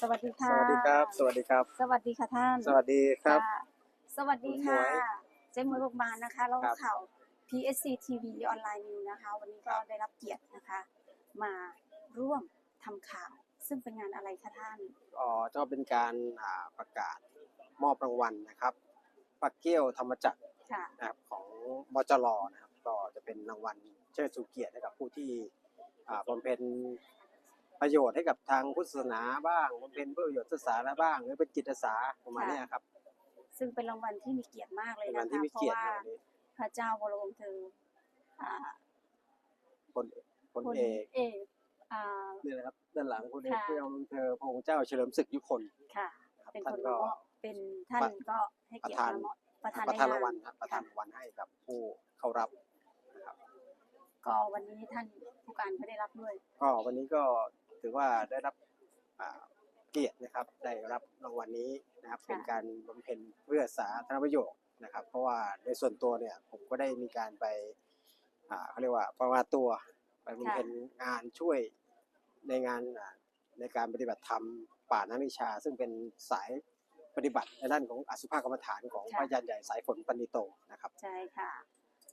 สวัสดีค่ะสวัสดีครับ สวัสดีครับ สวัสดีค่ะท่านสวัสดีครับะสวัสดีค่ะคุณหมวยเจ๊หมวยบกบานนะคะแล้วครับข่าว PSC TV ออนไลน์นิวนะคะ วันนี้ก็ครับได้รับเกียรตินะคะ มาร่วมทำข่าว ซึ่งเป็นงานอะไรคะท่าน อ๋อก็เป็นการอ่าประกาศมอบรางวัลนะครับ ปักเกี้ยวธรรมจักรค่ะ นะครับของบจรนะครับ ก็จะเป็นรางวัลเชิดชูเกียรติให้กับผู้ที่อ่าบำเพ็ญ ประโยชน์ให้กับทางพุทธศาสนาบ้างบำเพ็ญเพื่อประโยชน์ศึกษาและบ้าง หรือเป็นจิตอาสาประมาณเนี้ยครับ ซึ่งเป็นรางวัลที่มีเกียรติมากเลยเป็นนะงานที่คะมีเพราะเกียรติว่าในวันนี้ พระเจ้าวรวงศ์เธออ่าพลพลพลเอกเอกอ่า นี่แหละครับด้านหลังพลเอกค่ะเพื่อเธอพระองค์เจ้าเฉลิมศึกยุคนค่ะ ครับเป็นท่าคนนก็ มามอบเป็นท่านก็ให้เกียรติประธาน มามอบประธานประในธานงรางวัลนครับประธานรางวัลให้กับผู้เข้ารับนะครับ ก็วันนี้ท่านผู้การก็ได้รับด้วย ก็วันนี้ก็ ถือว่าได้รับอ่าเกียรตินะครับ ได้รับรางวัลนี้นะครับค่ะเป็นการบำเพ็ญเพื่อสาธารณประโยชน์นะครับ เพราะว่าในส่วนตัวเนี่ยผมก็ได้มีการไปอ่าเขาเรียกว่าประมาณตัวไปบำเพ็ญงานช่วยในงานอ่าในการปฏิบัติธรรมป่านักวิชา ซึ่งเป็นสายปฏิบัติในด้านของอสุภกรรมฐานของพระอาจารย์ใหญ่สายฝนปณิโตนะครับ ใช่ค่ะ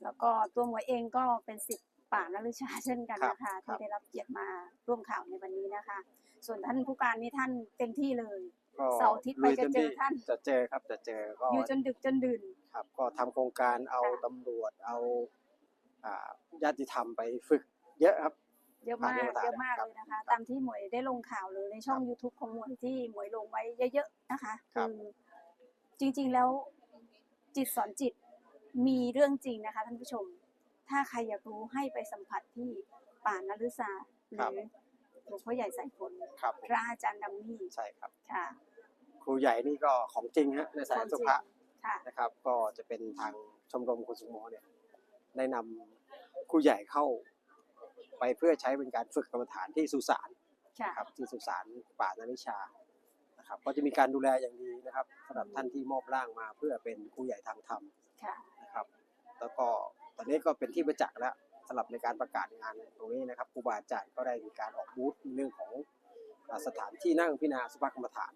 แล้วก็ตัวหมวยเองก็เป็นสิทธิ์ ป่านฤชาเช่นกันนะครัคะบครัที่บได้รับเกียรติมาร่วมข่าวในวันนี้นะคะ ส่วนท่านผู้การนี่ท่านเต็มที่เลยก็เสาร์อาทิตย์ไปลุยจะต็มเจอที่ท่านจะเจอครับจะเจอก็อยู่จนดึกจนดื่นครับ ก็ทำโครงการเอาค่ะตำรวจเอาอ่าญาติธรรมไปฝึกเยอะครับเยอะมากผ่านเรื่องเยอะมากครับเลยนะคะ ตามที่หมวยได้ลงข่าวเลยในช่องครับ YouTube ของหมวยที่หมวยลงไว้เยอะๆนะคะครับคือจริงๆแล้วจิตสอนจิตมีเรื่องจริงนะคะท่านผู้ชม ถ้าใครอยากรู้ให้ไปสัมผัสที่ป่านฤษาหรือหลวงพ่อใหญ่สายฝนครับพระอาจารย์ดัมมี่ใช่ครับค่ะครูใหญ่นี่ก็ของจริงฮะในสายสุภะค่ะนะครับ ก็จะเป็นทางชมรมคุณสุโมเนี่ยได้นำครูใหญ่เข้า ไปเพื่อใช้เป็นการฝึกกรรมฐานที่สุสานค่ะนะครับที่สุสานป่านานิชานะครับก็จะมีการดูแลอย่างดีนะครับสำหรับท่านที่มอบร่างมาเพื่อเป็นครูใหญ่ทางธรรมค่ะนะครับ แล้วก็ ตอนนี้ก็เป็นที่ประจักษ์แล้วสำหรับในการประกาศงานตรงนี้นะครับครูบาอาจารย์ก็ได้มีการออกบูธในเรื่องของอ่าสถานที่นั่งพิจารณาสุภกรรมฐาน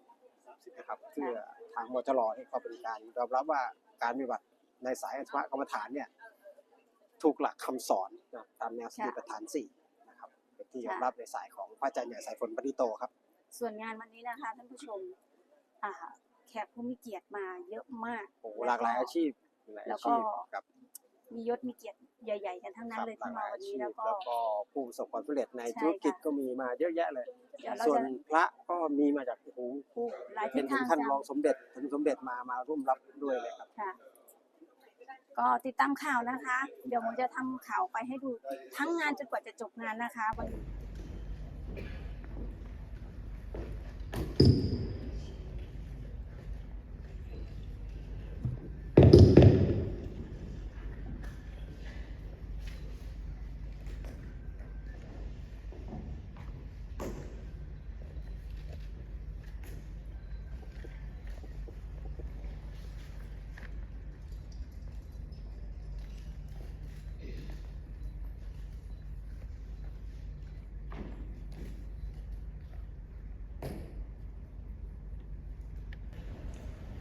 นะครับเพื่อทางมจรนี่ก็เป็นการยอมรับว่าการปฏิบัติในสายสุภกรรมฐานเนี่ยถูกหลักคำสอนนะตามแนวสติปัฏฐานสี่นะครับเป็นที่ยอมรับในสายของพระอาจารย์ใหญ่สายฝนปฏิโตครับ ส่วนงานวันนี้นะคะท่านผู้ชมอ่าแขกผู้มีเกียรติมาเยอะมากโอ้โหหลากหลายอาชีพหลายแล้อาวก็ชีพกับ มียศมีเกียรติใหญ่ ๆ กันทั้งนั้นเลยหลาที่กหมาลายวันอานี้ชีพแล้วก็ แล้วก็ผู้ประสบความสำเร็จในใช่ธุรกิจค่ะก็มีมาเยอะแยะเลย เดี๋ยวเราส่วนจะพระก็มีมาจากโอ้โหผู้หลายทิเป็ศนถึทางงขั้นจ้ะรองสมเด็จถึงสมเด็จมามาร่วมรับด้วยเลยครับ ค่ะ ก็ติดตามข่าวนะคะ เดี๋ยวผมจะทำข่าวไปให้ดูทั้งงานจนกว่าจะจบงานนะคะวันนี้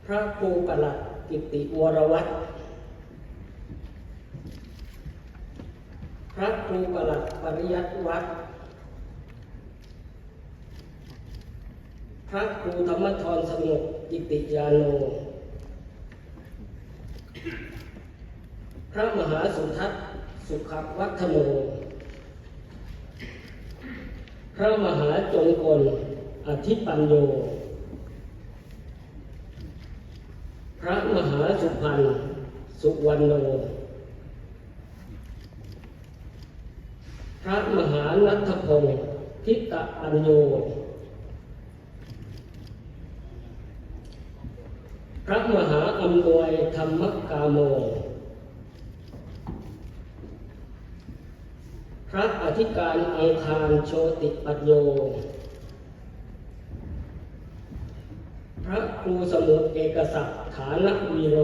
พระครูประหลัดกิติวรวัตรพระครูประหลัดปริยัติวัดพระครูธรรมทรสงบกิติยาโน พระมหาสุทัศน์สุขวัฒโน พระมหาจงกลอธิปัญโย พ ระมหาสุพรรณสุวรรณโนพระมหานัทพงศ์ทิตะปัญโยพระมหาอำนวยธรรมกาโม พระอธิการอังคารโชติปัญโย พระครูสมุทรเอกศักดิ์ฐานวีโร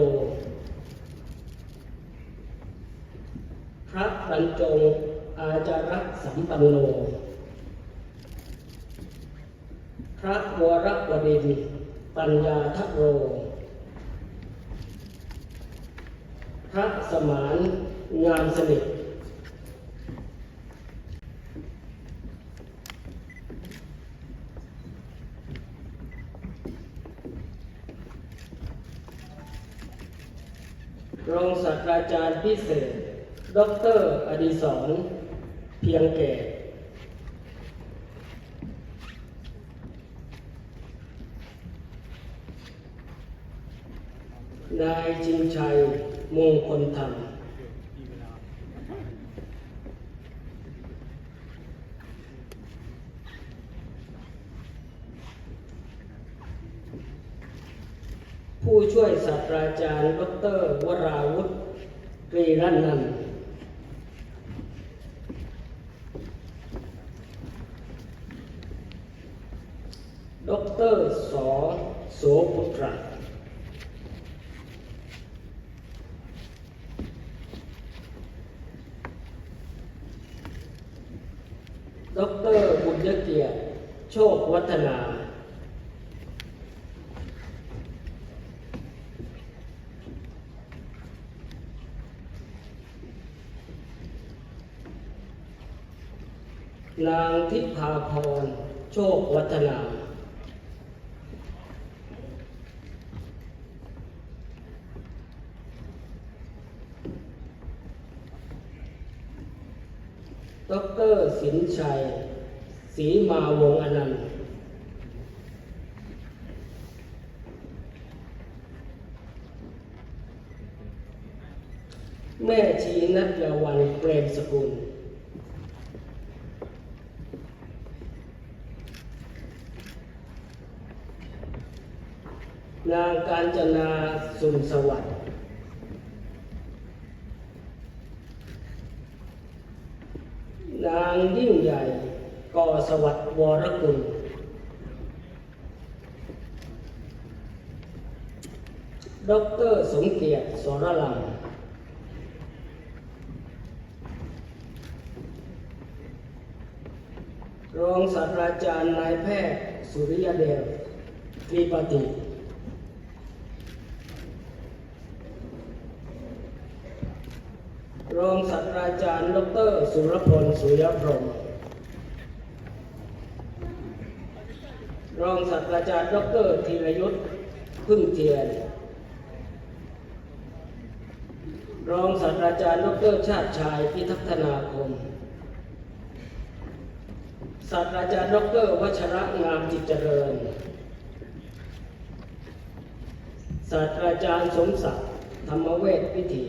พระบรรจงอาจารสัมปันโน พระวรวดินปัญญาทโร พระสมานงามสนิท รองศาสตรา จารย์พิเศษ ดรอดิศรเพียงเกตนายจิงชัยมงคลธรรมผู้ช่วยศาสตราจารย์ ดร วราวุฒิ ตรีรัตนันท์ดอกเตอร์สอโสพุตระดอกเตอร์บุญเกียรติโชควัฒนา นางทิพาพร โชควัฒนา ดรสินชัยศรีมาวงอนันต์แม่ชีนัทยาวันเปรมสกุล นางการจนาสุนสวัสดิ์นางยิ่งใหญ่ก่อสวัสดิ์วรกุลดอกเตอรสมเกียรติสรลังรองศาสตราจารย์นายแพทย์สุริยเดชตรีปฏิ รองศาสตราจารย์ ดร สุรพล สุยพรมรองศาสตราจารย์ ดรธีรยุทธ์พึ่งเทียน รองศาสตราจารย์ ดร ชาติชาย พิทักษนาคม ศาสตราจารย์ ดรวัชระงามจิตเจริญ ศาสตราจารย์สมศักดิ์ธรรมเวชวิถี